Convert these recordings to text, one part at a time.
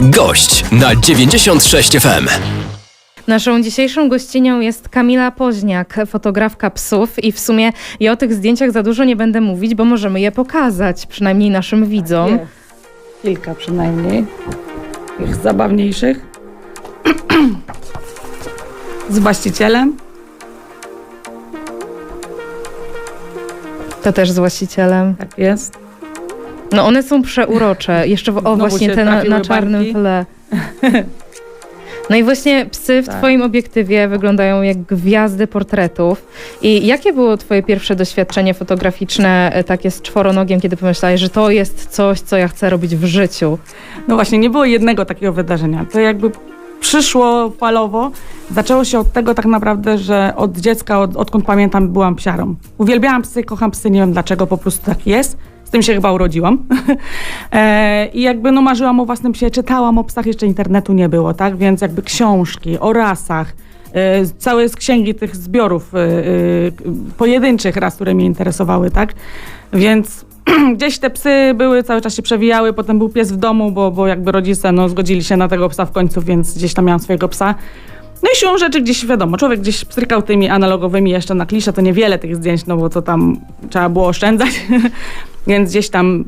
Gość na 96 FM. Naszą dzisiejszą gościnią jest Kamila Poźniak, fotografka psów i w sumie ja o tych zdjęciach za dużo nie będę mówić, bo możemy je pokazać, przynajmniej naszym widzom. Jest. Kilka przynajmniej. Tych zabawniejszych. Z właścicielem. To też z właścicielem. Tak jest. No one są przeurocze, jeszcze w, o Znowu właśnie te na, na czarnym barki. tle. No i właśnie psy w Tak. twoim obiektywie wyglądają jak gwiazdy portretów. I jakie było twoje pierwsze doświadczenie fotograficzne e, takie z czworonogiem, kiedy pomyślałeś, że to jest coś, co ja chcę robić w życiu? No właśnie, nie było jednego takiego wydarzenia. To jakby przyszło falowo. Zaczęło się od tego tak naprawdę, że od dziecka, od, odkąd pamiętam, byłam psiarą. Uwielbiałam psy, kocham psy, nie wiem dlaczego, po prostu tak jest. Z tym się chyba urodziłam. e, I jakby no marzyłam o własnym psie, czytałam o psach, jeszcze internetu nie było, tak? Więc jakby książki o rasach, e, całe z księgi tych zbiorów e, e, pojedynczych ras, które mnie interesowały, tak? Więc gdzieś te psy były, cały czas się przewijały, potem był pies w domu, bo, bo jakby rodzice no, zgodzili się na tego psa w końcu, więc gdzieś tam miałam swojego psa. No i siłą rzeczy gdzieś, wiadomo, człowiek gdzieś pstrykał tymi analogowymi jeszcze na klisze, to niewiele tych zdjęć, no bo to tam trzeba było oszczędzać, więc gdzieś tam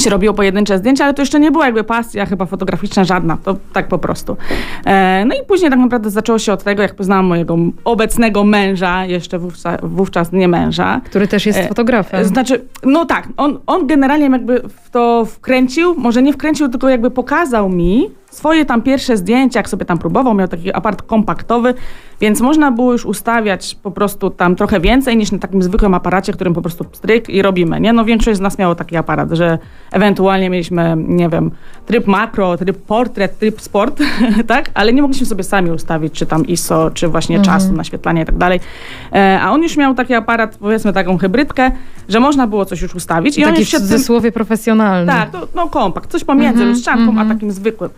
się robiło pojedyncze zdjęcia, ale to jeszcze nie była jakby pasja chyba fotograficzna żadna, to tak po prostu. E, no i później tak naprawdę zaczęło się od tego, jak poznałam mojego obecnego męża, jeszcze wówczas, wówczas nie męża, Który też jest E, fotografem. znaczy, no tak, on, on generalnie jakby w to wkręcił, może nie wkręcił, tylko jakby pokazał mi swoje tam pierwsze zdjęcia, jak sobie tam próbował, miał taki apart kompaktowy, więc można było już ustawiać po prostu tam trochę więcej niż na takim zwykłym aparacie, którym po prostu stryk i robimy, nie? No większość z nas miało taki aparat, że ewentualnie mieliśmy, nie wiem, tryb makro, tryb portret, tryb sport, tak? Ale nie mogliśmy sobie sami ustawić, czy tam ISO, czy właśnie Mhm. czasu, naświetlania i tak dalej. E, a on już miał taki aparat, powiedzmy taką hybrydkę, że można było coś już ustawić i on Taki już w się tym, cudzysłowie profesjonalny. tak, to, no kompakt, coś pomiędzy Mhm, lustrzanką mhm. a takim zwykłym.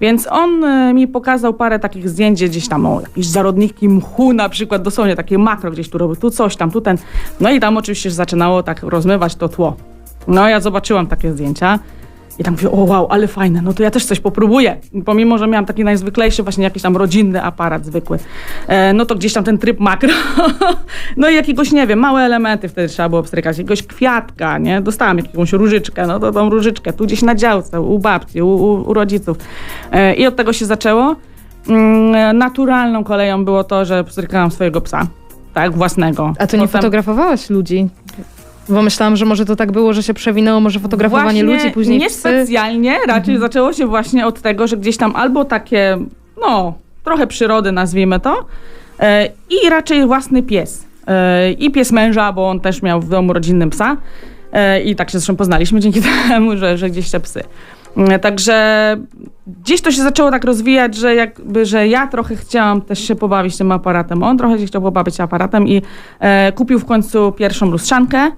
Więc on e, mi pokazał parę takich zdjęć, gdzie gdzieś tam o, jakieś zarodniki mchu na przykład, dosłownie takie makro gdzieś tu robił, tu coś, tam, tu ten. No i tam oczywiście zaczynało tak rozmywać to tło. No ja zobaczyłam takie zdjęcia i tam mówię, o wow, ale fajne, no to ja też coś popróbuję. Pomimo, że miałam taki najzwyklejszy właśnie jakiś tam rodzinny aparat zwykły, e, no to gdzieś tam ten tryb makro, no i jakiegoś, nie wiem, małe elementy wtedy trzeba było obstrykać, jakiegoś kwiatka, nie, dostałam jakąś różyczkę, no to tą różyczkę, tu gdzieś na działce, u babci, u, u, u rodziców. E, I od tego się zaczęło. Mm, naturalną koleją było to, że pstrykałam swojego psa, tak, własnego. A to nie Potem- fotografowałaś ludzi? Bo myślałam, że może to tak było, że się przewinęło, może fotografowanie Właśnie ludzi, później psy. Niespecjalnie, raczej zaczęło się właśnie od tego, że gdzieś tam albo takie, no, trochę przyrody nazwijmy to, e, i raczej własny pies. E, I pies męża, bo on też miał w domu rodzinnym psa. E, I tak się zresztą poznaliśmy dzięki temu, że, że gdzieś te psy. E, Także gdzieś to się zaczęło tak rozwijać, że jakby, że ja trochę chciałam też się pobawić tym aparatem. On trochę się chciał pobawić aparatem i e, kupił w końcu pierwszą lustrzankę.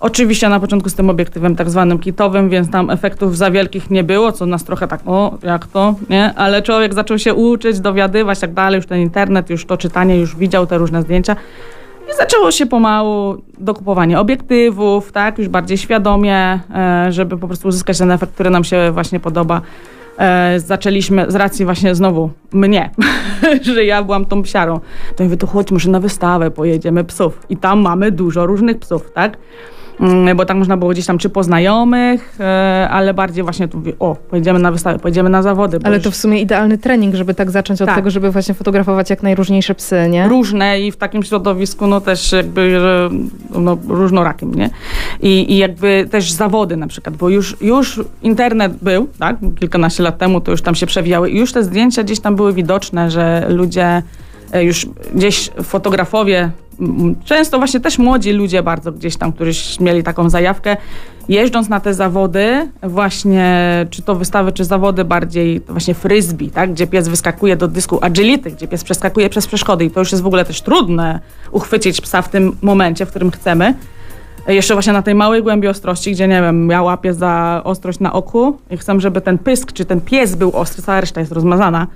Oczywiście na początku z tym obiektywem tak zwanym kitowym, więc tam efektów za wielkich nie było, co nas trochę tak, o, jak to, nie? Ale człowiek zaczął się uczyć, dowiadywać, tak dalej, już ten internet, już to czytanie, już widział te różne zdjęcia. I zaczęło się pomału dokupowanie obiektywów, tak, już bardziej świadomie, e, żeby po prostu uzyskać ten efekt, który nam się właśnie podoba. E, zaczęliśmy z racji właśnie znowu mnie, że ja byłam tą psiarą. To mówię, to chodź, może na wystawę pojedziemy psów. I tam mamy dużo różnych psów, tak? Mm, Bo tak można było gdzieś tam czy po znajomych, e, ale bardziej właśnie tu mówię, o, pojedziemy na wystawę, pojedziemy na zawody. Ale to w sumie idealny trening, żeby tak zacząć od Tak. tego, żeby właśnie fotografować jak najróżniejsze psy, nie? różne i w takim środowisku no też jakby no, różnorakim, nie? I, I jakby też zawody na przykład, bo już, już internet był, tak? Kilkanaście lat temu to już tam się przewijały i już te zdjęcia gdzieś tam były widoczne, że ludzie e, już gdzieś fotografowie, często właśnie też młodzi ludzie bardzo gdzieś tam, którzy mieli taką zajawkę, jeżdżąc na te zawody, właśnie czy to wystawy, czy zawody bardziej właśnie frisbee, tak, gdzie pies wyskakuje do dysku agility, gdzie pies przeskakuje przez przeszkody i to już jest w ogóle też trudne uchwycić psa w tym momencie, w którym chcemy. Jeszcze właśnie na tej małej głębi ostrości, gdzie nie wiem, ja łapię za ostrość na oku i chcę, żeby ten pysk, czy ten pies był ostry, cała reszta jest rozmazana.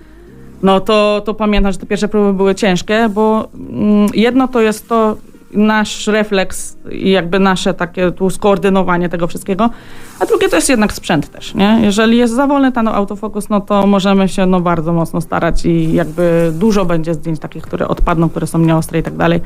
No to, to pamiętam, że te pierwsze próby były ciężkie, bo mm, jedno to jest to, nasz refleks i jakby nasze takie tu skoordynowanie tego wszystkiego. A drugie to jest jednak sprzęt też, nie? Jeżeli jest za wolny ten autofokus, no to możemy się no bardzo mocno starać i jakby dużo będzie zdjęć takich, które odpadną, które są nieostre i tak dalej.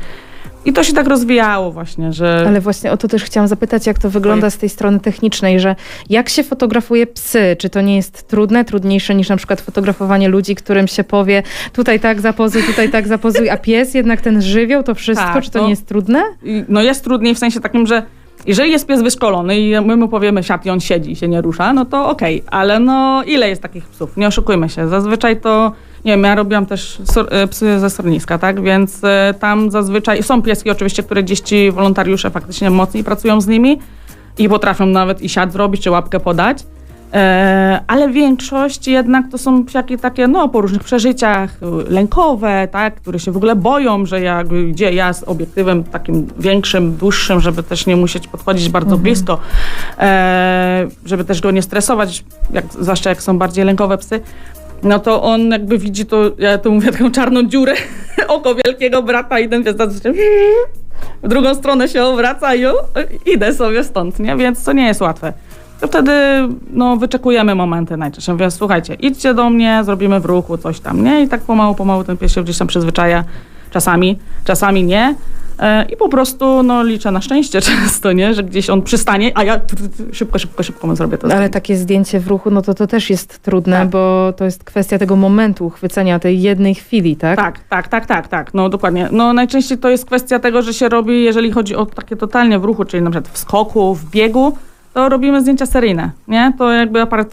I to się tak rozwijało właśnie, że... Ale właśnie o to też chciałam zapytać, jak to wygląda z tej strony technicznej, że jak się fotografuje psy? Czy to nie jest trudne, trudniejsze niż na przykład fotografowanie ludzi, którym się powie tutaj tak zapozuj, tutaj tak zapozuj, a pies jednak ten żywioł, to wszystko, Tak, czy to to- nie jest trudne? No jest trudniej w sensie takim, że jeżeli jest pies wyszkolony i my mu powiemy siad i on siedzi i się nie rusza, no to okej, ale no ile jest takich psów? Nie oszukujmy się. Zazwyczaj to, nie wiem, ja robiłam też e, psy ze schroniska, tak, więc e, tam zazwyczaj są pieski oczywiście, które gdzieś ci wolontariusze faktycznie mocniej pracują z nimi i potrafią nawet i siad zrobić, czy łapkę podać. E, ale większość jednak to są psiaki takie, no, po różnych przeżyciach, y, lękowe, tak, które się w ogóle boją, że jak gdzie ja z obiektywem takim większym, dłuższym, żeby też nie musieć podchodzić bardzo blisko, e, żeby też go nie stresować, jak, zwłaszcza jak są bardziej lękowe psy, no to on jakby widzi to, ja tu mówię taką czarną dziurę, oko wielkiego brata i ten pies zazwyczaj w drugą stronę się obraca i idę sobie stąd, nie? Więc to nie jest łatwe. To wtedy no, wyczekujemy momenty najczęściej. Mówię, słuchajcie, idźcie do mnie, zrobimy w ruchu coś tam, nie? I tak pomału, pomału ten pies się gdzieś tam przyzwyczaja. Czasami, czasami nie. E, I po prostu no, liczę na szczęście często, nie? Że gdzieś on przystanie, a ja szybko, szybko, szybko zrobię to. Ale zdjęcie. takie zdjęcie w ruchu, no to to też jest trudne, Tak. bo to jest kwestia tego momentu uchwycenia tej jednej chwili, tak? Tak, tak, tak, tak, tak, no dokładnie. No najczęściej to jest kwestia tego, że się robi, jeżeli chodzi o takie totalnie w ruchu, czyli na przykład w skoku, w biegu, to robimy zdjęcia seryjne, nie? To jakby aparat,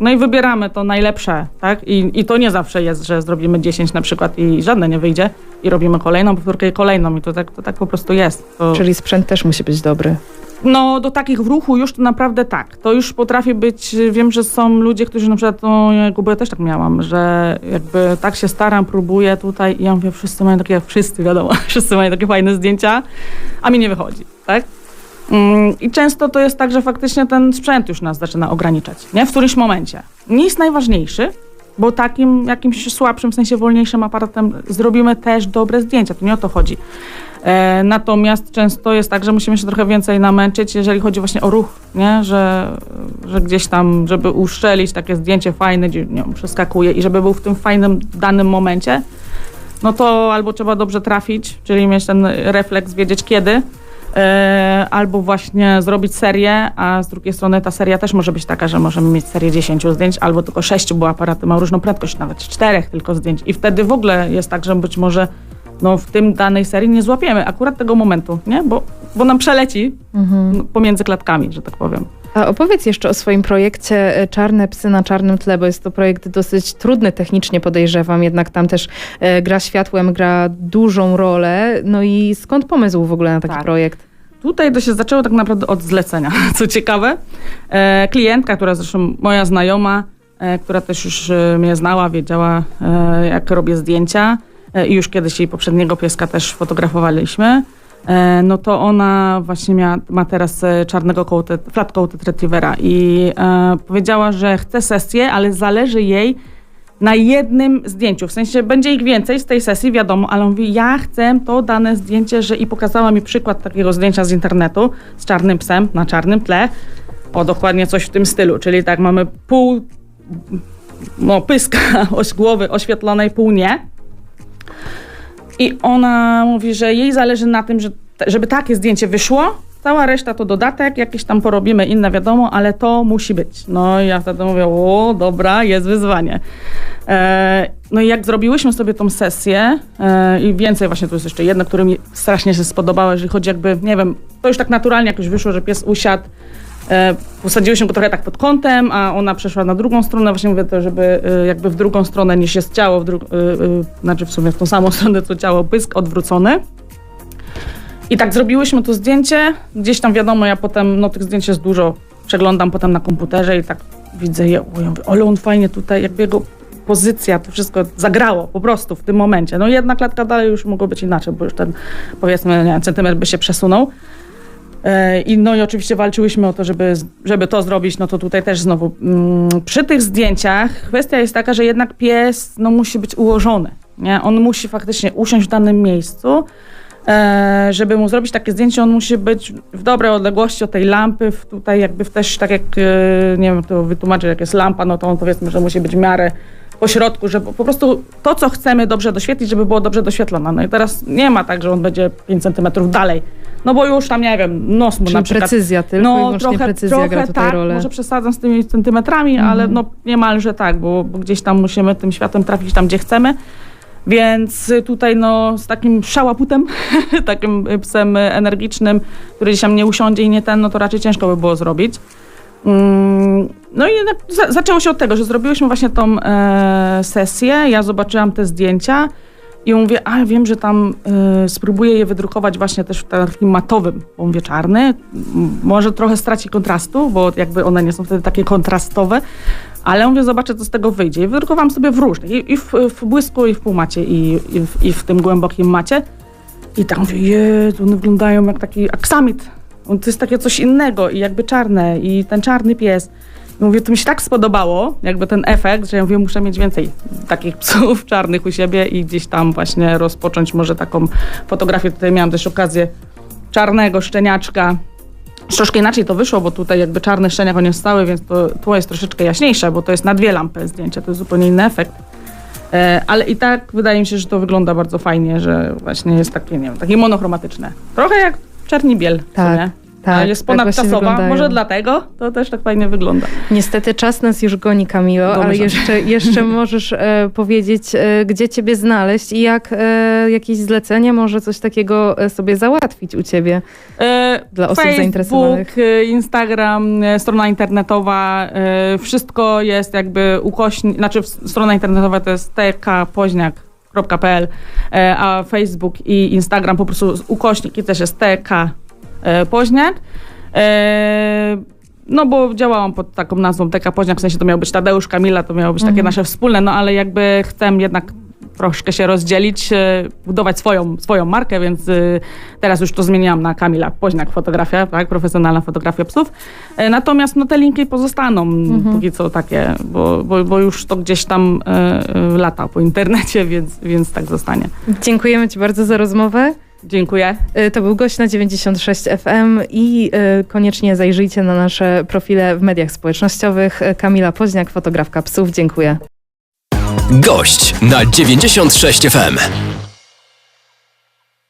no i wybieramy to najlepsze, tak? I, I to nie zawsze jest, że zrobimy 10 na przykład i żadne nie wyjdzie i robimy kolejną powtórkę i kolejną i to tak, to tak po prostu jest. To... Czyli sprzęt też musi być dobry. No, do takich w ruchu już to naprawdę tak. To już potrafi być, wiem, że są ludzie, którzy na przykład, no, jakby, ja też tak miałam, że jakby tak się staram, próbuję tutaj i ja mówię, wszyscy mają takie, wszyscy wiadomo, wszyscy mają takie fajne zdjęcia, a mi nie wychodzi, tak? Mm, I często to jest tak, że faktycznie ten sprzęt już nas zaczyna ograniczać, nie? W którymś momencie. Nie jest najważniejszy, bo takim jakimś słabszym, w sensie wolniejszym aparatem zrobimy też dobre zdjęcia, to nie o to chodzi. E, natomiast często jest tak, że musimy się trochę więcej namęczyć, jeżeli chodzi właśnie o ruch, nie? Że, że gdzieś tam, żeby uszczelić takie zdjęcie fajne, gdzie nie przeskakuje i żeby był w tym fajnym, danym momencie, no to albo trzeba dobrze trafić, czyli mieć ten refleks, wiedzieć kiedy, albo właśnie zrobić serię, a z drugiej strony ta seria też może być taka, że możemy mieć serię 10 zdjęć, albo tylko 6, bo aparaty mają różną prędkość, nawet 4 tylko zdjęć. I wtedy w ogóle jest tak, że być może no, w tym danej serii nie złapiemy akurat tego momentu, nie? Bo, bo nam przeleci no, pomiędzy klatkami, że tak powiem. A opowiedz jeszcze o swoim projekcie e, Czarne psy na czarnym tle, bo jest to projekt dosyć trudny technicznie, podejrzewam, jednak tam też e, gra światłem gra dużą rolę. No i skąd pomysł w ogóle na taki Tak. projekt? Tutaj to się zaczęło tak naprawdę od zlecenia, co ciekawe. E, klientka, która zresztą moja znajoma, e, która też już e, mnie znała, wiedziała jak robię zdjęcia i już kiedyś jej poprzedniego pieska też fotografowaliśmy, no to ona właśnie miała, ma teraz e, czarnego coated, flat coated retrievera i e, powiedziała, że chce sesję, ale zależy jej na jednym zdjęciu. W sensie będzie ich więcej z tej sesji, wiadomo, ale on mówi, ja chcę to dane zdjęcie, że i pokazała mi przykład takiego zdjęcia z internetu z czarnym psem na czarnym tle. O, dokładnie coś w tym stylu, czyli tak mamy pół no, pyska oś głowy oświetlonej, pół nie. I ona mówi, że jej zależy na tym, że, żeby takie zdjęcie wyszło. Cała reszta to dodatek, jakieś tam porobimy inne, wiadomo, ale to musi być. No i ja wtedy mówię, o, dobra, jest wyzwanie. E, no i jak zrobiłyśmy sobie tą sesję e, i więcej właśnie tu jest jeszcze jedno, które mi strasznie się spodobało, jeżeli chodzi jakby, nie wiem, to już tak naturalnie jakoś wyszło, że pies usiadł, e, posadziłyśmy go trochę tak pod kątem, a ona przeszła na drugą stronę, właśnie mówię to, żeby e, jakby w drugą stronę niż jest ciało, w dru- e, znaczy w sumie w tą samą stronę co ciało, pysk odwrócony. I tak zrobiłyśmy to zdjęcie, gdzieś tam wiadomo, ja potem, no tych zdjęć jest dużo, przeglądam potem na komputerze i tak widzę je, ja mówię, ale on fajnie tutaj, jakby jego pozycja, to wszystko zagrało po prostu w tym momencie. No jedna klatka dalej już mogło być inaczej, bo już ten powiedzmy, nie centymetr by się przesunął. E, I no i oczywiście walczyłyśmy o to, żeby, żeby to zrobić, no to tutaj też znowu mm, przy tych zdjęciach kwestia jest taka, że jednak pies no, musi być ułożony, nie? On musi faktycznie usiąść w danym miejscu E, żeby mu zrobić takie zdjęcie, on musi być w dobrej odległości od tej lampy. W, tutaj jakby też tak jak, e, nie wiem, to wytłumaczę, jak jest lampa, no to on powiedzmy, że musi być w miarę po środku, żeby po prostu to, co chcemy dobrze doświetlić, żeby było dobrze doświetlone. No i teraz nie ma tak, że on będzie 5 centymetrów dalej, no bo już tam, nie wiem, nos mu Czyli na przykład precyzja, tylko i wyłącznie precyzja gra tutaj tak, rolę. może przesadzam z tymi centymetrami, ale no niemalże tak, bo, bo gdzieś tam musimy tym światłem trafić tam, gdzie chcemy. Więc tutaj no z takim szałaputem, takim psem energicznym, który gdzieś tam nie usiądzie i nie ten, no to raczej ciężko by było zrobić. Mm, No i zaczęło się od tego, że zrobiłyśmy właśnie tą e, sesję, ja zobaczyłam te zdjęcia i mówię, a wiem, że tam e, spróbuję je wydrukować właśnie też w takim matowym, bo mówię czarny, może trochę straci kontrastu, bo jakby one nie są wtedy takie kontrastowe, ale mówię, zobaczę, co z tego wyjdzie. I wydrukowałam sobie w różnych, i, i w, w błysku, i w półmacie, i, i, w, i w tym głębokim macie. I tam mówię, jezu, one wyglądają jak taki aksamit. To jest takie coś innego i jakby czarne i ten czarny pies. Mówię, to mi się tak spodobało, jakby ten efekt, że ja mówię, muszę mieć więcej takich psów czarnych u siebie i gdzieś tam właśnie rozpocząć może taką fotografię. Tutaj miałam też okazję czarnego szczeniaczka. Troszkę inaczej to wyszło, bo tutaj jakby czarny szczeniak on jest stały, więc to tło jest troszeczkę jaśniejsze, bo to jest na dwie lampy zdjęcie, to jest zupełnie inny efekt. E, ale i tak wydaje mi się, że to wygląda bardzo fajnie, że właśnie jest takie, nie wiem, takie monochromatyczne. Trochę jak czerni biel. Tak. Tak, Ale jest tak ponadczasowa, wyglądają. może dlatego to też tak fajnie wygląda. Niestety czas nas już goni, Kamilo, ale Dobrze. jeszcze, jeszcze możesz e, powiedzieć, e, gdzie ciebie znaleźć i jak e, jakieś zlecenie może coś takiego e, sobie załatwić u ciebie. E, Dla osób Facebook, zainteresowanych. e, Instagram, strona internetowa, wszystko jest jakby ukośni, znaczy strona internetowa to jest tkpoźniak.pl, e, a Facebook i Instagram po prostu ukośnik i też jest tk poźniak. E, no bo działałam pod taką nazwą TK Poźniak, w sensie to miał być Tadeusz, Kamila, to miało być takie Mhm. nasze wspólne, no ale jakby chcę jednak troszkę się rozdzielić, e, budować swoją, swoją markę, więc e, teraz już to zmieniłam na Kamila Poźniak Fotografia, tak, profesjonalna fotografia psów. E, Natomiast no, te linki pozostaną Mhm. póki co takie, bo, bo, bo już to gdzieś tam e, e, lata po internecie, więc, więc tak zostanie. Dziękujemy ci bardzo za rozmowę. Dziękuję. E, To był gość na 96 FM i e, koniecznie zajrzyjcie na nasze profile w mediach społecznościowych. E, Kamila Poźniak, fotografka psów. Dziękuję. Gość na 96 FM.